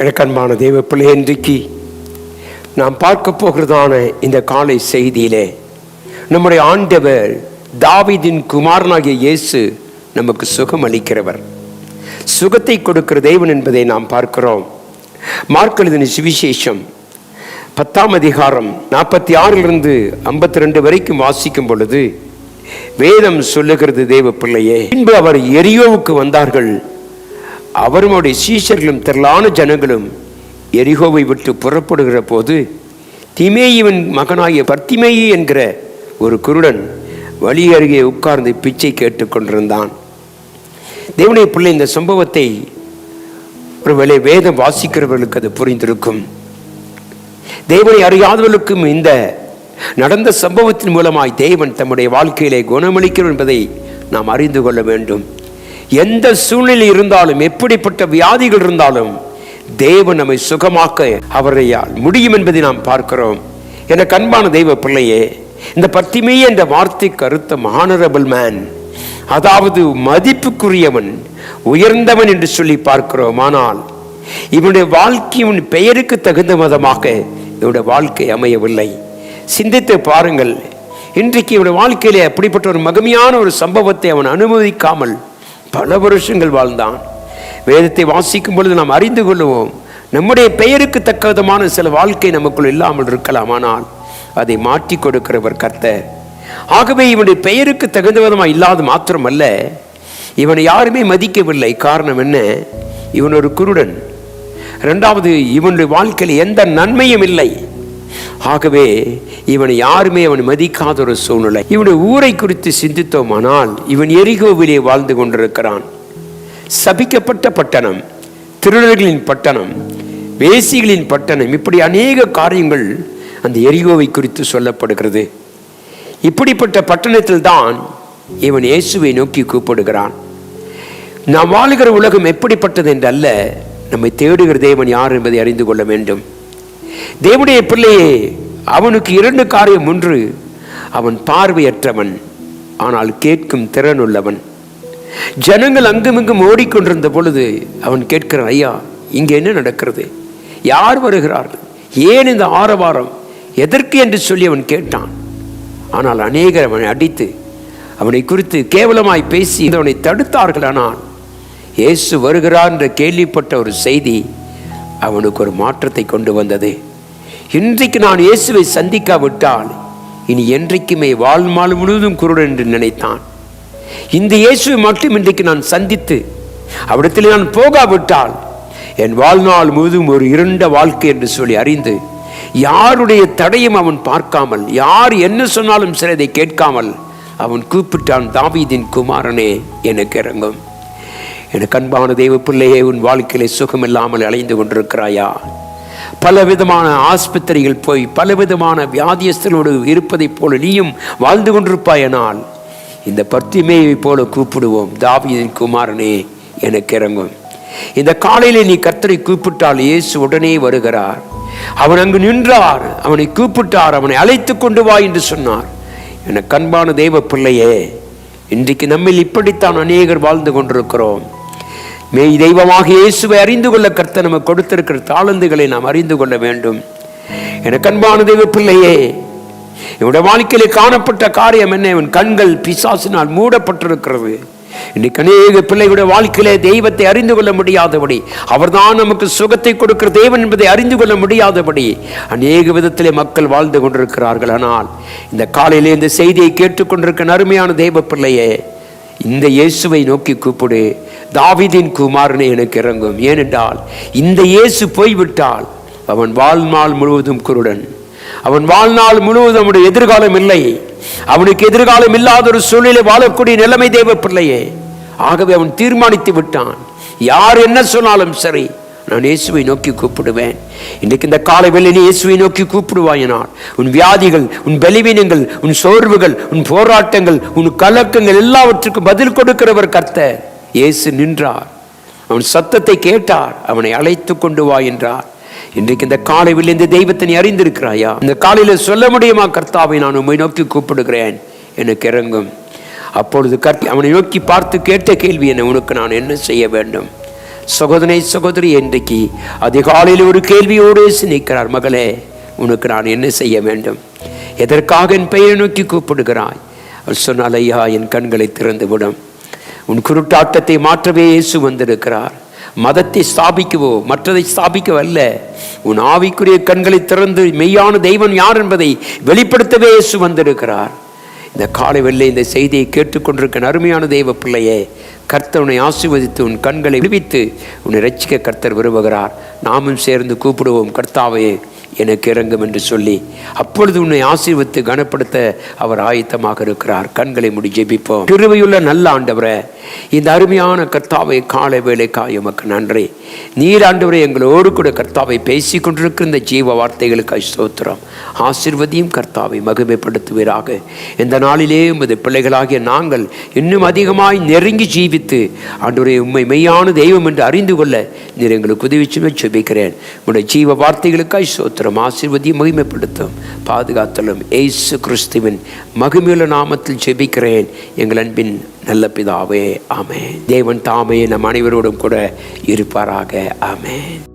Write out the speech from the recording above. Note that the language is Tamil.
எனக்கன்பான தெய்வ பிள்ளை இன்றைக்கு நாம் பார்க்க போகிறதான இந்த காலை செய்தியிலே நம்முடைய ஆண்டவர் தாவிதின் குமாரனாகிய இயேசு நமக்கு சுகம் அளிக்கிறவர். சுகத்தை கொடுக்கிற தெய்வன் என்பதை நாம் பார்க்கிறோம். மார்க்கெழுதின சுவிசேஷம் பத்தாம் அதிகாரம் நாற்பத்தி ஆறிலிருந்து ஐம்பத்தி ரெண்டு வரைக்கும் வாசிக்கும் பொழுது வேதம் சொல்லுகிறது தேவ பிள்ளையே பின்பு அவர் எரியோவுக்கு வந்தார்கள். அவரும் அவருடைய சீஷர்களும் திரளான ஜனங்களும் எரிகோவை விட்டு புறப்படுகிற போது திமேயுவின் மகனாகிய பர்த்திமேயி என்கிற ஒரு குருடன் வழி அருகே உட்கார்ந்து பிச்சை கேட்டுக்கொண்டிருந்தான் தேவனுடைய பிள்ளை இந்த சம்பவத்தை ஒருவேளை வேதம் வாசிக்கிறவர்களுக்கு அது புரிந்திருக்கும். தேவனை அறியாதவர்களுக்கும் இந்த நடந்த சம்பவத்தின் மூலமாய் தேவன் தம்முடைய வாழ்க்கையிலே குணமளிக்கிறோம் என்பதை நாம் அறிந்து கொள்ள வேண்டும். எந்த சூழ்நிலை இருந்தாலும் எப்படிப்பட்ட வியாதிகள் இருந்தாலும் தேவன் நம்மை சுகமாக்க அவரையால் முடியும் என்பதை நாம் பார்க்கிறோம். என கண்பான தெய்வ பிள்ளையே இந்த பத்திமே என்ற வார்த்தை கருத்த மானரபிள் மேன் அதாவது மதிப்புக்குரியவன் உயர்ந்தவன் என்று சொல்லி பார்க்கிறோம். ஆனால் இவனுடைய வாழ்க்கை இவன் பெயருக்கு தகுந்த விதமாக இவனுடைய வாழ்க்கை அமையவில்லை. சிந்தித்து பாருங்கள் இன்றைக்கு இவனுடைய வாழ்க்கையிலே அப்படிப்பட்ட ஒரு மகிமையான ஒரு சம்பவத்தை அவன் அனுமதிக்காமல் பல வருஷங்கள் வாழ்ந்தான். வேதத்தை வாசிக்கும் பொழுது நாம் அறிந்து கொள்வோம் நம்முடைய பெயருக்கு தக்க விதமான சில வாழ்க்கை நமக்குள் இல்லாமல் இருக்கலாம். ஆனால் அதை மாற்றி கொடுக்கிறவர் கர்த்தர். ஆகவே இவனுடைய பெயருக்கு தகுந்த விதமாக இல்லாத மாத்திரமல்ல. இவனை யாருமே மதிக்கவில்லை. காரணம் என்ன? இவன் ஒரு குருடன். ரெண்டாவது இவனுடைய வாழ்க்கையில் எந்த நன்மையும் இல்லை. ஆகவே இவனை யாருமே அவன் மதிக்காத ஒரு சூழ்நிலை. இவனுடைய ஊரை குறித்து சிந்தித்தோமானால் இவன் எரிகோவிலே வாழ்ந்து கொண்டிருக்கிறான். சபிக்கப்பட்ட பட்டணம் திருடர்களின் பட்டணம் வேசிகளின் பட்டணம் இப்படி அநேக காரியங்கள் அந்த எரிகோவை குறித்து சொல்லப்படுகிறது. இப்படிப்பட்ட பட்டணத்தில் தான் இவன் இயேசுவை நோக்கி கூப்பிடுகிறான். நாம் வாழுகிற உலகம் எப்படிப்பட்டது என்றல்ல நம்மை தேடுகிற தேவன் யார் என்பதை அறிந்து கொள்ள வேண்டும். தேவனுடைய பிள்ளையே அவனுக்கு இரண்டு காரியம் ஒன்று. அவன் பார்வையற்றவன் ஆனால் கேட்கும் திறன் உள்ளவன். ஜனங்கள் அங்குமிங்கும் ஓடிக்கொண்டிருந்த பொழுது அவன் கேட்கிறான் ஐயா இங்கே என்ன நடக்கிறது? யார் வருகிறார்கள் ஏன் இந்த ஆரவாரம்? எதற்கு? என்று சொல்லி அவன் கேட்டான். ஆனால் அநேகர் அவனை அடித்து அவனை குறித்து கேவலமாய் பேசி அவனை தடுத்தார்கள். ஆனால் இயேசு வருகிறார் என்று கேள்விப்பட்ட ஒரு செய்தி அவனுக்கு ஒரு மாற்றத்தை கொண்டு வந்தது. இன்றைக்கு நான் இயேசுவை சந்திக்காவிட்டால் இனி என்றைக்குமே வாழ்நாள் முழுவதும் குருடன் என்று நினைத்தான். இந்த இயேசுவை மட்டும் இன்றைக்கு நான் சந்தித்து அவ்விடத்தில் நான் போகாவிட்டால் என் வாழ்நாள் முழுவதும் ஒரு இருண்ட வாழ்க்கை என்று சொல்லி அறிந்து யாருடைய தடையும் அவன் பார்க்காமல் யார் என்ன சொன்னாலும் சிலதை கேட்காமல் அவன் கூப்பிட்டான் தாவீதின் குமாரனே எனக்கு இறங்கும். எனக்கு அன்பான தெய்வ பிள்ளையே உன் வாழ்க்கையிலே சுகமில்லாமல் அலைந்து கொண்டிருக்கிறாயா? பல விதமான ஆஸ்பத்திரிகள் போய் பல விதமான வியாதியஸ்தனோடு இருப்பதைப் போல நீயும் வாழ்ந்து கொண்டிருப்பாயனால் இந்த பத்திமையை போல கூப்பிடுவோம். தாவியின் குமாரனே எனக்கு இறங்கும். இந்த காலையிலே நீ கர்த்தரை கூப்பிட்டால் இயேசு உடனே வருகிறார். அவன் அங்கு நின்றார். அவனை கூப்பிட்டார். அவனை அழைத்து கொண்டு வா என்று சொன்னார். என கண்பான தெய்வ பிள்ளையே இன்றைக்கு நம்மில் இப்படித்தான் அநேகர் வாழ்ந்து கொண்டிருக்கிறோம். மெய் தெய்வமாக இயேசுவை அறிந்து கொள்ள கர்த்த நமக்கு கொடுத்திருக்கிற தாளந்துகளை நாம் அறிந்து கொள்ள வேண்டும். என கண்பான தெய்வ பிள்ளையே இவனுடைய வாழ்க்கையிலே காணப்பட்ட காரியம் என்ன? இவன் கண்கள் பிசாசினால் மூடப்பட்டிருக்கிறது. இன்னைக்கு அநேக பிள்ளைகளுடைய வாழ்க்கையிலே தெய்வத்தை அறிந்து கொள்ள முடியாதபடி அவர்தான் நமக்கு சுகத்தை கொடுக்கிற தேவன் என்பதை அறிந்து கொள்ள முடியாதபடி அநேக விதத்திலே மக்கள் வாழ்ந்து கொண்டிருக்கிறார்கள். ஆனால் இந்த காலையிலே இந்த செய்தியை கேட்டுக்கொண்டிருக்க அருமையான தெய்வ பிள்ளையே இந்த இயேசுவை நோக்கி கூப்பிடு. தாவிதின் குமாரனை எனக்கு இறங்கும். ஏனென்றால் இந்த இயேசு போய்விட்டால் அவன் வாழ்நாள் முழுவதும் குருடன். அவன் வாழ்நாள் முழுவதும் அவனுடைய எதிர்காலம் இல்லை. அவனுக்கு எதிர்காலம் இல்லாத ஒரு சூழ்நிலை வாழக்கூடிய நிலைமை தேவ பிள்ளையே. ஆகவே அவன் தீர்மானித்து விட்டான். யார் என்ன சொன்னாலும் சரி நான் இயேசுவை நோக்கி கூப்பிடுவேன். இன்றைக்கு இந்த காலை வேலை நீ இயேசுவை நோக்கி கூப்பிடுவாயினால் உன் வியாதிகள் உன் பலவீனங்கள் உன் சோர்வுகள் உன் போராட்டங்கள் உன் கலக்கங்கள் எல்லாவற்றுக்கும் பதில் கொடுக்கிறவர் கர்த்தர். இயேசு நின்றார். அவன் சத்தத்தை கேட்டார். அவனை அழைத்து கொண்டு வா என்றார். இன்றைக்கு இந்த காலையில் இந்த தெய்வத்தை நீ அறிந்திருக்கிறாயா? இந்த காலையில் சொல்ல முடியுமா? கர்த்தாவை நான் உண்மை நோக்கி கூப்பிடுகிறேன். எனக்கு இறங்கும். அப்பொழுது கர்த்த அவனை நோக்கி பார்த்து கேட்ட கேள்வி என்ன? உனக்கு நான் என்ன செய்ய வேண்டும்? சகோதரனை சகோதரி இன்றைக்கு அதிகாலையில் ஒரு கேள்வியோடு நிற்கிறார். மகளே உனக்கு நான் என்ன செய்ய வேண்டும்? எதற்காக என் பெயரை நோக்கி கூப்பிடுகிறாய்? அவள் சொன்னால் ஐயா என் கண்களை திறந்து விடும் உன் குருட்டாட்டத்தை மாற்றவே இயேசு வந்திருக்கிறார். மதத்தை ஸ்தாபிக்கவோ மற்றதை ஸ்தாபிக்கவல்ல. உன் ஆவிக்குரிய கண்களை திறந்து மெய்யான தெய்வம் யார் என்பதை வெளிப்படுத்தவே இயேசு வந்திருக்கிறார். இந்த காலை வெள்ளை இந்த செய்தியை கேட்டுக்கொண்டிருக்க அருமையான தெய்வ பிள்ளையே கர்த்தவனை ஆசிர்வதித்து உன் கண்களை விடுவித்து உன்னை ரட்சிக்க கர்த்தர் விரும்புகிறார். நாமும் சேர்ந்து கூப்பிடுவோம் கர்த்தாவே எனக்கு இறங்கும் என்று சொல்லி அப்பொழுது உன்னை ஆசீர்வத்து கனப்படுத்த அவர் ஆயத்தமாக இருக்கிறார். கண்களை முடி ஜெபிப்போம். கிருவையுள்ள நல்ல ஆண்டவரை இந்த அருமையான கர்த்தாவை காலை வேலை உமக்கு நன்றி. நீர் ஆண்டவரே எங்களோடு கூட கர்த்தாவை பேசி கொண்டிருக்கிற இந்த ஜீவ வார்த்தைகளுக்காய் ஸ்தோத்திரம். ஆசிர்வதியும் கர்த்தாவை மகிமைப்படுத்துவீராக. இந்த நாளிலே உமது பிள்ளைகளாகிய நாங்கள் இன்னும் அதிகமாய் நெருங்கி ஜீவித்து ஆண்டவரே உண்மை மெய்யான தெய்வம் என்று அறிந்து கொள்ள நீர் எங்களுக்கு உதவி செய்ய ஜெபிக்கிறேன். உடைய ஜீவ வார்த்தைகளுக்காய் ஸ்தோத்திரம் ஆசிர்வதியும் மகிமைப்படுத்தும். பாதுகாத்தலும். ஏசு கிறிஸ்துவின் மகிமையுள்ள நாமத்தில் ஜெபிக்கிறேன். எங்கள் அன்பின் நல்ல பிதாவே ஆமே தேவன் தாமே நம் அனைவரோடும் கூட இருப்பாராக ஆமென்.